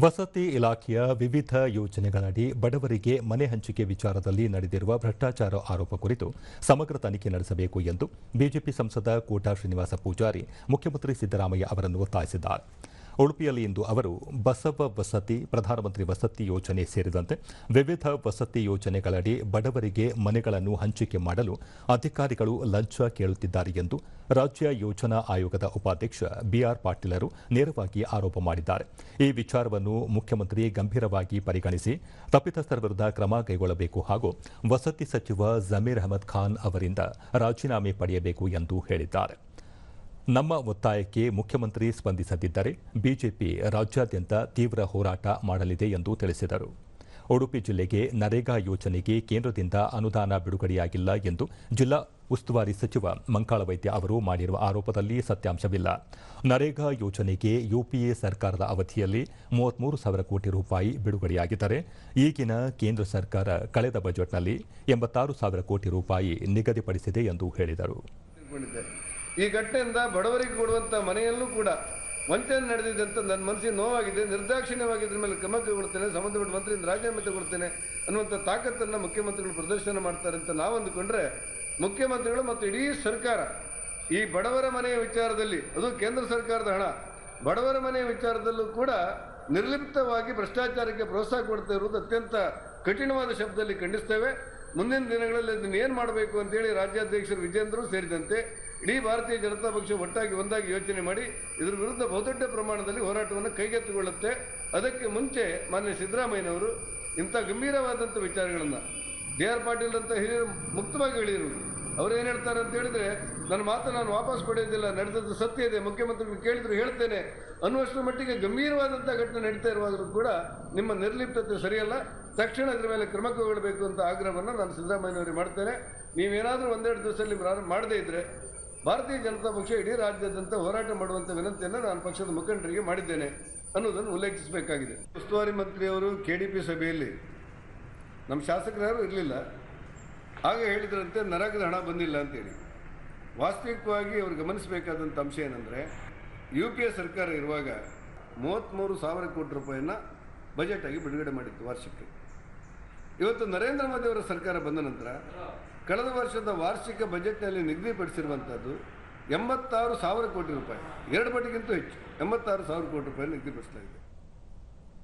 ವಸತಿ ಇಲಾಖೆಯ ವಿವಿಧ ಯೋಜನೆಗಳಡಿ ಬಡವರಿಗೆ ಮನೆ ಹಂಚಿಕೆ ವಿಚಾರದಲ್ಲಿ ನಡೆದಿರುವ ಭ್ರಷ್ಟಾಚಾರ ಆರೋಪ ಕುರಿತು ಸಮಗ್ರ ತನಿಖೆ ನಡೆಸಬೇಕು ಎಂದು ಬಿಜೆಪಿ ಸಂಸದ ಕೋಟಾ ಶ್ರೀನಿವಾಸ ಪೂಜಾರಿ, ಮುಖ್ಯಮಂತ್ರಿ ಸಿದ್ದರಾಮಯ್ಯ ಅವರನ್ನು ಒತ್ತಾಯಿಸಿದ್ದಾರೆ. ಉಡುಪಿಯಲ್ಲಿ ಇಂದು ಅವರು ಬಸವ ವಸತಿ, ಪ್ರಧಾನಮಂತ್ರಿ ವಸತಿ ಯೋಜನೆ ಸೇರಿದಂತೆ ವಿವಿಧ ವಸತಿ ಯೋಜನೆಗಳಡಿ ಬಡವರಿಗೆ ಮನೆಗಳನ್ನು ಹಂಚಿಕೆ ಮಾಡಲು ಅಧಿಕಾರಿಗಳು ಲಂಚ ಕೇಳುತ್ತಿದ್ದಾರೆ ಎಂದು ರಾಜ್ಯ ಯೋಜನಾ ಆಯೋಗದ ಉಪಾಧ್ಯಕ್ಷ ಬಿಆರ್ ಪಾಟೀಲರು ನೇರವಾಗಿ ಆರೋಪ ಮಾಡಿದ್ದಾರೆ. ಈ ವಿಚಾರವನ್ನು ಮುಖ್ಯಮಂತ್ರಿ ಗಂಭೀರವಾಗಿ ಪರಿಗಣಿಸಿ ತಪ್ಪಿತಸ್ಥರ ವಿರುದ್ಧ ಕ್ರಮ ಕೈಗೊಳ್ಳಬೇಕು ಹಾಗೂ ವಸತಿ ಸಚಿವ ಜಮೀರ್ ಅಹಮದ್ ಖಾನ್ ಅವರಿಂದ ರಾಜೀನಾಮೆ ಪಡೆಯಬೇಕು ಎಂದು ಹೇಳಿದ್ದಾರೆ. ನಮ್ಮ ಒತ್ತಾಯಕ್ಕೆ ಮುಖ್ಯಮಂತ್ರಿ ಸ್ಪಂದಿಸದಿದ್ದರೆ ಬಿಜೆಪಿ ರಾಜ್ಯಾದ್ಯಂತ ತೀವ್ರ ಹೋರಾಟ ಮಾಡಲಿದೆ ಎಂದು ತಿಳಿಸಿದರು. ಉಡುಪಿ ಜಿಲ್ಲೆಗೆ ನರೇಗಾ ಯೋಜನೆಗೆ ಕೇಂದ್ರದಿಂದ ಅನುದಾನ ಬಿಡುಗಡೆಯಾಗಿಲ್ಲ ಎಂದು ಜಿಲ್ಲಾ ಉಸ್ತುವಾರಿ ಸಚಿವ ಮಂಕಾಳ ವೈದ್ಯ ಅವರು ಮಾಡಿರುವ ಆರೋಪದಲ್ಲಿ ಸತ್ಯಾಂಶವಿಲ್ಲ. ನರೇಗಾ ಯೋಜನೆಗೆ ಯುಪಿಎ ಸರ್ಕಾರದ ಅವಧಿಯಲ್ಲಿ ಮೂವತ್ಮೂರು ಸಾವಿರ ಕೋಟಿ ರೂಪಾಯಿ ಬಿಡುಗಡೆಯಾಗಿದ್ದರೆ ಈಗಿನ ಕೇಂದ್ರ ಸರ್ಕಾರ ಕಳೆದ ಬಜೆಟ್ನಲ್ಲಿ ಎಂಬತ್ತಾರು ಸಾವಿರ ಕೋಟಿ ರೂಪಾಯಿ ನಿಗದಿಪಡಿಸಿದೆ ಎಂದು ಹೇಳಿದರು. ಈ ಘಟನೆಯಿಂದ ಬಡವರಿಗೆ ಕೊಡುವಂಥ ಮನೆಯಲ್ಲೂ ಕೂಡ ವಂಚನೆ ನಡೆದಿದೆ ಅಂತ ನನ್ನ ಮನಸ್ಸಿಗೆ ನೋವಾಗಿದೆ. ನಿರ್ದಾಕ್ಷಿಣ್ಯವಾಗಿ ಇದ್ರ ಮೇಲೆ ಕ್ರಮ ಕೈಗೊಳ್ತೇನೆ ಸಂಬಂಧಪಟ್ಟ ಮಂತ್ರಿಯಿಂದ ರಾಜೀನಾಮೆ ತಗೊಳ್ತೇನೆ ಅನ್ನುವಂಥ ತಾಕತ್ತನ್ನು ಮುಖ್ಯಮಂತ್ರಿಗಳು ಪ್ರದರ್ಶನ ಮಾಡ್ತಾರೆ ಅಂತ ನಾವು ಅಂದುಕೊಂಡ್ರೆ ಮುಖ್ಯಮಂತ್ರಿಗಳು ಮತ್ತು ಇಡೀ ಸರ್ಕಾರ ಈ ಬಡವರ ಮನೆಯ ವಿಚಾರದಲ್ಲಿ, ಅದು ಕೇಂದ್ರ ಸರ್ಕಾರದ ಹಣ, ಬಡವರ ಮನೆಯ ವಿಚಾರದಲ್ಲೂ ಕೂಡ ನಿರ್ಲಿಪ್ತವಾಗಿ ಭ್ರಷ್ಟಾಚಾರಕ್ಕೆ ಪ್ರೋತ್ಸಾಹ ಕೊಡ್ತಾ ಇರುವುದು ಅತ್ಯಂತ ಕಠಿಣವಾದ ಶಬ್ದದಲ್ಲಿ ಖಂಡಿಸ್ತೇವೆ. ಮುಂದಿನ ದಿನಗಳಲ್ಲಿ ಅದನ್ನು ಏನು ಮಾಡಬೇಕು ಅಂತೇಳಿ ರಾಜ್ಯಾಧ್ಯಕ್ಷರು ವಿಜೇಂದ್ರರು ಸೇರಿದಂತೆ ಇಡೀ ಭಾರತೀಯ ಜನತಾ ಪಕ್ಷ ಒಟ್ಟಾಗಿ ಒಂದಾಗಿ ಯೋಚನೆ ಮಾಡಿ ಇದರ ವಿರುದ್ಧ ಬಹುದೊಡ್ಡ ಪ್ರಮಾಣದಲ್ಲಿ ಹೋರಾಟವನ್ನು ಕೈಗೆತ್ತಿಕೊಳ್ಳುತ್ತೆ. ಅದಕ್ಕೆ ಮುಂಚೆ ಮಾನ್ಯ ಸಿದ್ದರಾಮಯ್ಯನವರು ಇಂಥ ಗಂಭೀರವಾದಂಥ ವಿಚಾರಗಳನ್ನು ಡಿ ಆರ್ ಪಾಟೀಲ್ ಅಂತ ಹಿರಿಯರು ಮುಕ್ತವಾಗಿ ಹೇಳಿದರು. ಅವ್ರು ಏನು ಹೇಳ್ತಾರೆ ಅಂತ ಹೇಳಿದ್ರೆ, ನನ್ನ ಮಾತು ನಾನು ವಾಪಸ್ ಪಡೆಯೋದಿಲ್ಲ ನಡೆದದ್ದು ಸತ್ಯ ಇದೆ ಮುಖ್ಯಮಂತ್ರಿ ಕೇಳಿದ್ರು, ಹೇಳ್ತೇನೆ. ಅನ್ನುವಷ್ಟರ ಮಟ್ಟಿಗೆ ಗಂಭೀರವಾದಂಥ ಘಟನೆ ನಡೀತಾ ಇರುವಾಗಲೂ ಕೂಡ ನಿಮ್ಮ ನಿರ್ಲಿಪ್ತತೆ ಸರಿಯಲ್ಲ. ತಕ್ಷಣ ಅದರ ಮೇಲೆ ಕ್ರಮ ಕೈಗೊಳ್ಳಬೇಕು ಅಂತ ಆಗ್ರಹವನ್ನು ನಾನು ಸಿದ್ದರಾಮಯ್ಯನವರಿಗೆ ಮಾಡ್ತೇನೆ. ನೀವೇನಾದರೂ ಒಂದೆರಡು ದಿವಸದಲ್ಲಿ ಪ್ರಾರಂಭ ಮಾಡದೇ ಇದ್ದರೆ ಭಾರತೀಯ ಜನತಾ ಪಕ್ಷ ಇಡೀ ರಾಜ್ಯಾದ್ಯಂತ ಹೋರಾಟ ಮಾಡುವಂಥ ವಿನಂತಿಯನ್ನು ನಾನು ಪಕ್ಷದ ಮುಖಂಡರಿಗೆ ಮಾಡಿದ್ದೇನೆ ಅನ್ನೋದನ್ನು ಉಲ್ಲೇಖಿಸಬೇಕಾಗಿದೆ. ಉಸ್ತುವಾರಿ ಮಂತ್ರಿಯವರು ಕೆ ಡಿ ಪಿ ಸಭೆಯಲ್ಲಿ, ನಮ್ಮ ಶಾಸಕರು ಇರಲಿಲ್ಲ. ಆಗ ಹೇಳಿದ್ರಂತೆ, ನರಕದ ಹಣ ಬಂದಿಲ್ಲ ಅಂತೇಳಿ. ವಾಸ್ತವಿಕವಾಗಿ ಅವರು ಗಮನಿಸಬೇಕಾದಂಥ ಅಂಶ ಏನಂದರೆ, ಯು ಪಿ ಎ ಸರ್ಕಾರ ಇರುವಾಗ ಮೂವತ್ತ್ಮೂರು ಸಾವಿರ ಕೋಟಿ ಬಜೆಟ್ ಆಗಿ ಬಿಡುಗಡೆ ಮಾಡಿತ್ತು ವಾರ್ಷಿಕ. ಇವತ್ತು ನರೇಂದ್ರ ಮೋದಿ ಅವರ ಸರ್ಕಾರ ಬಂದ ನಂತರ ಕಳೆದ ವರ್ಷದ ವಾರ್ಷಿಕ ಬಜೆಟ್ನಲ್ಲಿ ನಿಗದಿಪಡಿಸಿರುವಂಥದ್ದು ಎಂಬತ್ತಾರು ಸಾವಿರ ಕೋಟಿ ರೂಪಾಯಿ. ಎರಡು ಪಟ್ಟಿಗಿಂತ ಹೆಚ್ಚು. ಎಂಬತ್ತಾರು ಸಾವಿರ ಕೋಟಿ ರೂಪಾಯಿ ನಿಗದಿಪಡಿಸಲಾಗಿದೆ